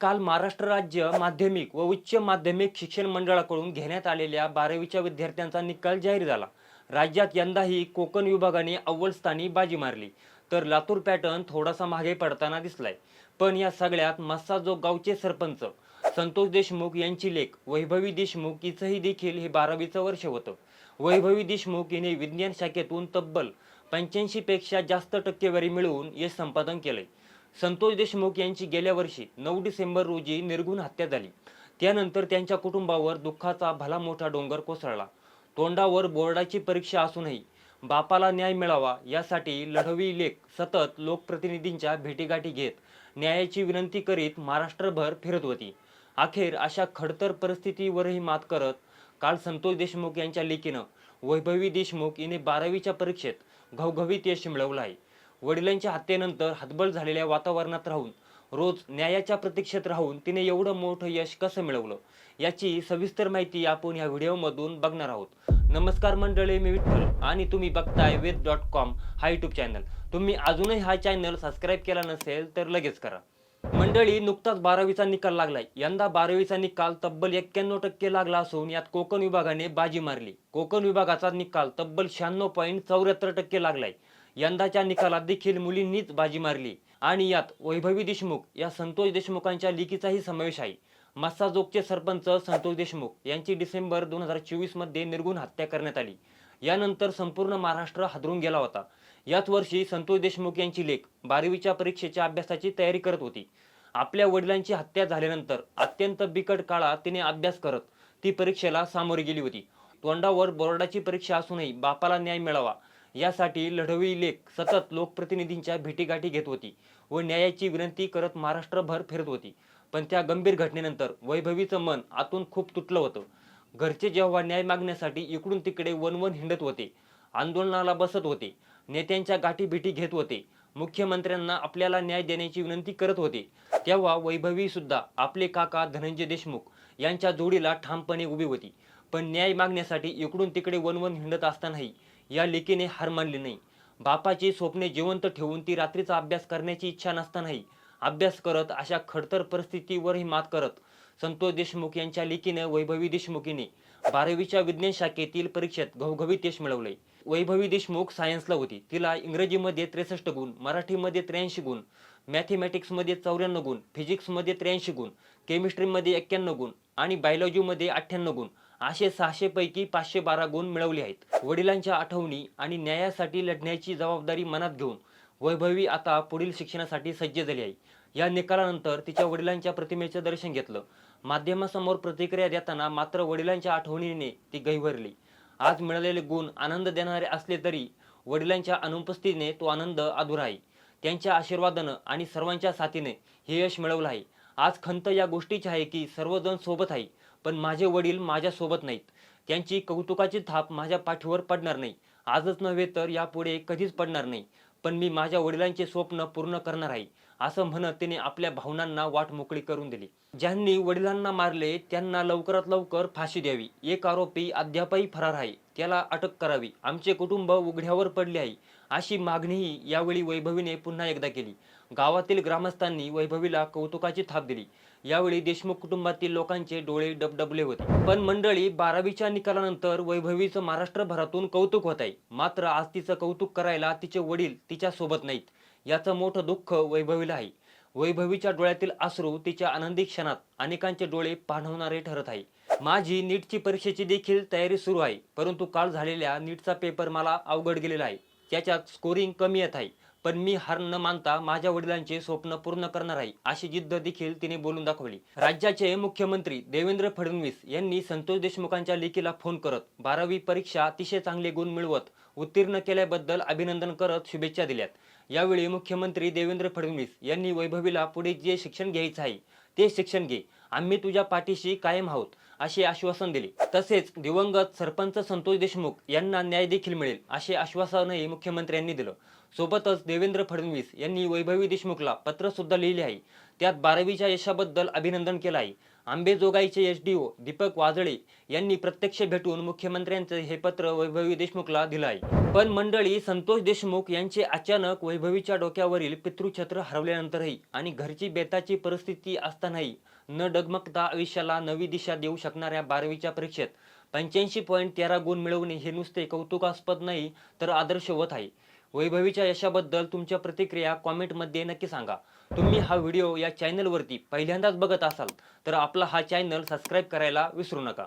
काल महाराष्ट्र राज्य माध्यमिक व उच्च माध्यमिक शिक्षण मंडळाकडून घेण्यात आलेल्या बारावीच्या विद्यार्थ्यांचा निकाल जाहीर झाला. राज्यात यंदाही कोकण विभागाने अव्वल स्थानी बाजी मारली. तर लातूर पॅटर्न थोडासा मागे पडताना दिसलाय. पण या सगळ्यात मस्साजोग गावचे सरपंच संतोष देशमुख यांची लेख वैभवी देशमुख हिचंही देखील हे बारावीचं वर्ष होतं. वैभवी देशमुख हिने विज्ञान शाखेतून तब्बल पंच्याऐंशी पेक्षा जास्त टक्केवारी मिळवून यश संपादन केलंय. संतोष देशमुख यांची गेल्या वर्षी नऊ डिसेंबर रोजी निर्गुण हत्या झाली. त्यानंतर त्यांच्या कुटुंबावर दुःखाचा भला मोठा डोंगर कोसळला. तोंडावर बोर्डाची परीक्षा असूनही बापाला न्याय मिळावा यासाठी लढवी लेख सतत लोकप्रतिनिधींच्या भेटीगाठी घेत न्यायाची विनंती करीत महाराष्ट्रभर फिरत होती. अखेर अशा खडतर परिस्थितीवरही मात करत काल संतोष देशमुख यांच्या लेखीनं वैभवी देशमुख हिने बारावीच्या परीक्षेत घवघवीत यश मिळवलं आहे. वडिलांच्या हत्येनंतर हतबल झालेल्या वातावरणात राहून रोज न्यायाच्या प्रतीक्षेत राहून तिने एवढं मोठं यश कसं मिळवलं? याची सविस्तर माहिती आपण या व्हिडिओमधून बघणार आहोत. नमस्कार मंडळी मी विठ्ठल आणि तुम्ही बघताय वेद डॉट कॉम हा युट्यूब चॅनल तुम्ही अजूनही हा चॅनल सबस्क्राईब केला नसेल तर लगेच करा. मंडळी नुकताच बारावीचा निकाल लागलाय. यंदा बारावीचा निकाल तब्बल एक्क्याण्णव टक्के लागला असून यात कोकण विभागाने बाजी मारली. कोकण विभागाचा निकाल तब्बल शहाण्णव पॉईंट चौऱ्याहत्तर टक्के लागलाय. यंदाच्या निकालात देखील मुलींनीच बाजी मारली. आणि यात वैभवी देशमुख या संतोष देशमुखांच्या लिखीचाही समावेश आहे. मस्साजोगचे सरपंच संतोष देशमुख यांची डिसेंबर दोन हजार चोवीसमध्ये निर्गुण हत्या करण्यात आली. यानंतर संपूर्ण महाराष्ट्र हादरून गेला होता. याच वर्षी संतोष देशमुख यांची लेख बारावीच्या परीक्षेच्या अभ्यासाची तयारी करत होती. आपल्या वडिलांची हत्या झाल्यानंतर अत्यंत बिकट काळात तिने अभ्यास करत ती परीक्षेला सामोरी गेली होती. तोंडावर बोर्डाची परीक्षा असूनही बापाला न्याय मिळावा यासाठी लढवी लेख सतत लोकप्रतिनिधींच्या भेटीगाठी घेत होती व न्यायाची विनंती करत महाराष्ट्रभर फिरत होती. पण त्या गंभीर घटनेनंतर वैभवीचं मन आतून खूप तुटलं होतं. घरचे जेव्हा न्याय मागण्यासाठी इकडून तिकडे वनवन हिंडत होते आंदोलनाला बसत होते नेत्यांच्या गाठीभेटी घेत होते मुख्यमंत्र्यांना आपल्याला न्याय देण्याची विनंती करत होते तेव्हा वैभवी सुद्धा आपले काका धनंजय देशमुख यांच्या जोडीला ठामपणे उभी होती. पण न्याय मागण्यासाठी इकडून तिकडे वनवन हिंडत असतानाही या लेकीने हार मानली नाही. बापाची स्वप्ने जिवंत ठेवून ती रात्रीचा अभ्यास करण्याची इच्छा नसतानाही अभ्यास करत अशा खडतर परिस्थितीवरही मात करत संतोष देशमुख यांच्या लेकीने वैभवी देशमुखीने बारावीच्या विज्ञान शाखेतील परीक्षेत घवघवीत यश मिळवले. वैभवी देशमुख सायन्सला होती. तिला इंग्रजीमध्ये त्रेसष्ट गुण मराठीमध्ये त्र्याऐंशी गुण मॅथेमॅटिक्समध्ये चौऱ्याण्णव गुण फिजिक्समध्ये त्र्याऐंशी गुण केमिस्ट्रीमध्ये एक्क्याण्णव गुण आणि बायोलॉजीमध्ये अठ्ठ्याण्णव गुण. असे सहाशे पैकी पाचशे बारा गुण मिळवले आहेत. वडिलांच्या आठवणी आणि न्यायासाठी लढण्याची जबाबदारी मनात घेऊन वैभवी आता पुढील शिक्षणासाठी सज्ज झाली आहे. या निकालानंतर तिच्या वडिलांच्या प्रतिमेचं दर्शन घेतलं. माध्यमासमोर प्रतिक्रिया देताना मात्र वडिलांच्या आठवणीने ती गहिवरली. आज मिळालेले गुण आनंद देणारे असले तरी वडिलांच्या अनुपस्थितीने तो आनंद अधुरा आहे. त्यांच्या आशीर्वादानं आणि सर्वांच्या साथीने हे यश मिळवलं आहे. आज खंत या गोष्टीची आहे की सर्वजण सोबत आहे. पण माझे वडील माझ्यासोबत नाहीत. त्यांची कौतुकाची थाप माझ्या पाठीवर पडणार नाही. आजच नव्हे तर यापुढे कधीच पडणार नाही. पण मी माझ्या वडिलांचे स्वप्न पूर्ण करणार आहे असं म्हणत तिने आपल्या भावनांना वाट मोकळी करून दिली. ज्यांनी वडिलांना मारले त्यांना लवकरात लवकर फाशी द्यावी. एक आरोपी अद्यापही फरार आहे. त्याला अटक करावी. आमचे कुटुंब उघड्यावर पडले आहे. अशी मागणीही यावेळी वैभवीने पुन्हा एकदा केली. गावातील ग्रामस्थांनी वैभवीला कौतुकाची थाप दिली. यावेळी देशमुख कुटुंबातील लोकांचे डोळे डबडबले होते. पण मंडळी बारावीच्या निकालानंतर वैभवीचं महाराष्ट्रभरातून कौतुक होत आहे. मात्र आज तिचं कौतुक करायला तिचे वडील तिच्या सोबत नाहीत. याचं मोठं दुःख वैभवीला आहे. वैभवीच्या डोळ्यातील अश्रू तिच्या आनंदी क्षणात अनेकांचे डोळे पाणवणारे ठरत आहे. माझी नीटची परीक्षेची देखील तयारी सुरू आहे. परंतु काल झालेल्या नीटचा पेपर मला अवघड गेलेला आहे. त्याच्यात स्कोरिंग कमी येत आहे. पण मी हार न मानता माझ्या वडिलांचे स्वप्न पूर्ण करणार आहे अशी जिद्द देखील तिने बोलून दाखवली. राज्याचे मुख्यमंत्री देवेंद्र फडणवीस यांनी संतोष देशमुखांच्या लेखीला फोन करत बारावी परीक्षा अतिशय चांगले गुण मिळवत उत्तीर्ण केल्याबद्दल अभिनंदन करत शुभेच्छा दिल्यात. यावेळी मुख्यमंत्री देवेंद्र फडणवीस यांनी वैभवीला पुढे जे शिक्षण घ्यायचं आहे ते शिक्षण घे. आम्ही तुझ्या पाठीशी कायम आहोत. असे आश्वासन दिले. तसेच दिवंगत सरपंच संतोष देशमुख यांना न्याय देखील मिळेल असे आश्वासनही मुख्यमंत्र्यांनी दिलं. सोबतच देवेंद्र फडणवीस यांनी वैभवी देशमुखला पत्र सुद्धा लिहिले आहे. त्यात बारावीच्या यशाबद्दल अभिनंदन केलं आहे. आंबेजोगाईचे S D O Deepak Wajale यांनी प्रत्यक्ष भेटून मुख्यमंत्र्यांचं हे पत्र वैभवी देशमुखला दिलं आहे पण मंडळी संतोष देशमुख यांचे अचानक वैभवीच्या डोक्यावरील पितृछत्र हरवल्यानंतरही आणि घरची बेताची परिस्थिती असतानाही न डगमगता आयुष्याला नवी दिशा देऊ शकणाऱ्या बारावीच्या परीक्षेत पंच्याऐंशी पॉईंट तेरा गुण मिळवणे हे नुसते कौतुकास्पद नाही तर आदर्शवत आहे. वैभवीच्या यशाबद्दल तुमच्या प्रतिक्रिया कॉमेंटमध्ये नक्की सांगा. तुम्ही हा व्हिडिओ या चॅनलवरती पहिल्यांदाच बघत असाल तर आपला हा चॅनल सबस्क्राईब करायला विसरू नका.